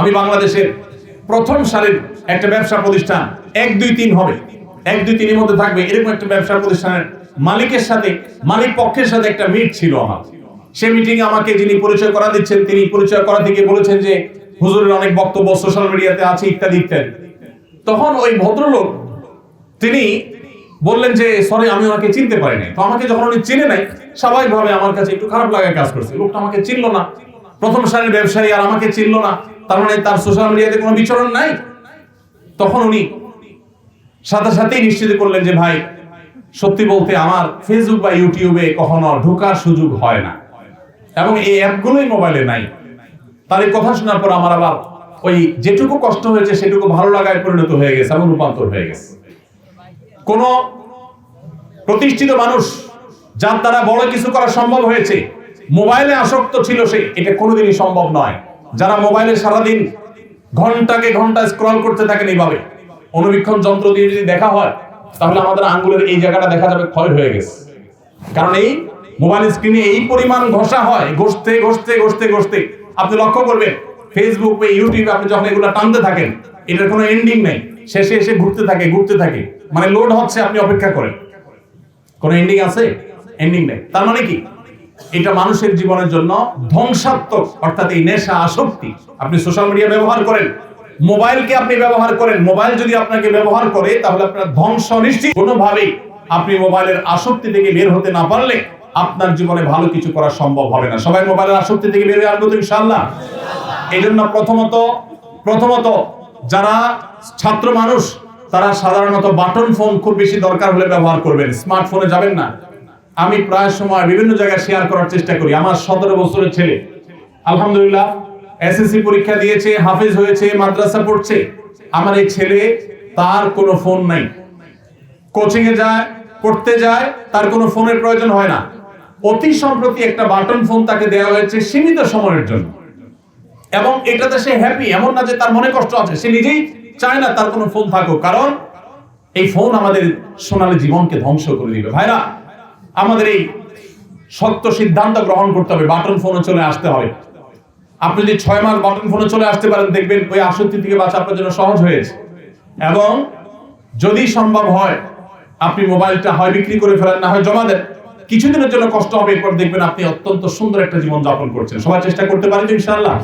আমি বাংলাদেশের প্রথম সারির একটা ব্যবসা প্রতিষ্ঠান, এক, দুই, তিন হবে। এক, দুই, তিনের মধ্যে থাকবে, এরকম একটা ব্যবসা প্রতিষ্ঠানের মালিকের সাথে, মালিক পক্ষের সাথে একটা মিট ছিল আমার। সে মিটিং এ আমাকে যিনি পরিচয় করা দিচ্ছেন, তিনি পরিচয় করা থেকে বলেছেন যে, হুজুরের অনেক বক্তব্য সোশ্যাল মিডিয়াতে আছে, ইত্যাদি ইত্যাদি। তখন ওই ভদ্রলোক, তিনি বললেন যে সরি আমি ওনাকে চিনতে পারিনি তো আমাকে যখন উনি চিনে নাই, স্বাভাবিকভাবে আমার কাছে একটু খারাপ লাগায় কাজ করছে। লোকটা আমাকে চিনলো না। প্রথম সারির ব্যবসায়ী আর আমাকে চিনলো না। তার মানে তার সোশ্যাল মিডিয়াতে কোনো বিচরণ নাই? তখন উনি সাথে সাথেই নিশ্চিত করলেন যে, ভাই, সত্যি বলতে আমার ফেসবুক বা ইউটিউবে কখনো ঢোকার সুযোগ হয় না। এবং এই অ্যাপগুলোই মোবাইলে নাই। তার এই কথা শোনার পর আমার আবার ওই যেটুকু কষ্ট হয়েছে, সেটুকু ভালো লাগায় পরিণত হয়ে গেছে এবং রূপান্তর হয়ে গেছে। কোন প্রতিষ্ঠিত মানুষ যার দ্বারা বড় কিছু করা সম্ভব হয়েছে মোবাইলে আসক্ত ছিল সে, এটা কোনোদিনই সম্ভব নয়। যারা মোবাইলে সারাদিন ঘন্টাকে ঘণ্টা স্ক্রল করতে থাকেন এইভাবে অনুবীক্ষণ যন্ত্র দিয়ে যদি দেখা হয়, তাহলে আমাদের আঙ্গুলের এই জায়গাটা দেখা যাবে ক্ষয় হয়ে গেছে। কারণ এই মোবাইল স্ক্রিনে এই পরিমাণ ঘষা হয়, ঘষতে ঘষতে ঘষতে ঘষতে। আপনি লক্ষ্য করবেন ফেসবুক বা ইউটিউবে আপনি যখন এগুলো টানতে থাকেন, এটার কোনো এন্ডিং নেই। শেষে এসে ঘুরতে থাকে ঘুরতে থাকে। মানে লোড হচ্ছে, আপনি অপেক্ষা করেন। কোনো এন্ডিং আছে? এন্ডিং নেই। তার মানে কি? এটা মানুষের জীবনের জন্য ধ্বংসাত্মক, অর্থাৎ এই নেশা আসক্তি। আপনি সোশ্যাল মিডিয়া ব্যবহার করেন, মোবাইলকে আপনি ব্যবহার করেন, মোবাইল যদি আপনাকে ব্যবহার করে, তাহলে আপনার ধ্বংস নিশ্চিত। কোনোভাবেই আপনি মোবাইলের আসক্তি থেকে বের হতে না পারলে আপনার জীবনে ভালো কিছু করা সম্ভব হবে না। সবাই মোবাইলের আসক্তি থেকে বের হয়ে আসব তো ইনশাআল্লাহ? এই জন্য প্রথমত প্রথমত যারা ছাত্র মানুষ, তারা সাধারণত বাটন ফোন খুব বেশি দরকার হলে ব্যবহার করবেন। স্মার্টফোনে যাবেন না। আমি প্রায় সময় বিভিন্ন জায়গায় শেয়ার করার চেষ্টা করি। আমার সতেরো বছরের ছেলে। আলহামদুলিল্লাহ এসএসসি পরীক্ষা দিয়েছে, হাফেজ হয়েছে, মাদ্রাসা পড়ছে। আমার এই ছেলে, তার কোনো ফোন নাই। কোচিং এ যায়, পড়তে যায়, তার কোনো ফোনের প্রয়োজন হয় না। অতি সম্প্রতি একটা বাটন ফোন তাকে দেওয়া হয়েছে সীমিত সময়ের জন্য। এবং এটাতে সে হ্যাপি এমন না যে তার মনে কষ্ট আছে। সে নিজেই চায় না তার কোনো ফোন থাকুক। কারণ, এই ফোন আমাদের সোনালী জীবনকে ধ্বংস করে দিবে। ভাইরা আমাদের এই সত্য সিদ্ধান্ত গ্রহণ করতে হবে। বাটন ফোনে চলে আসতে হবে। আপনি যদি ছয় মাস বাটন ফোনে চলে আসতে পারেন, দেখবেন ওই আসক্তি থেকে বাঁচা আপনার জন্য সহজ হয়েছে। এবং যদি সম্ভব হয়, আপনি মোবাইলটা হয় বিক্রি করে ফেলেন, না হয় জমা দেন, কিছুদিনের জন্য কষ্ট হবে। এরপর দেখবেন আপনি অত্যন্ত সুন্দর একটা জীবন যাপন করছেন। সবাই চেষ্টা করতে পারেন ইনশাআল্লাহ।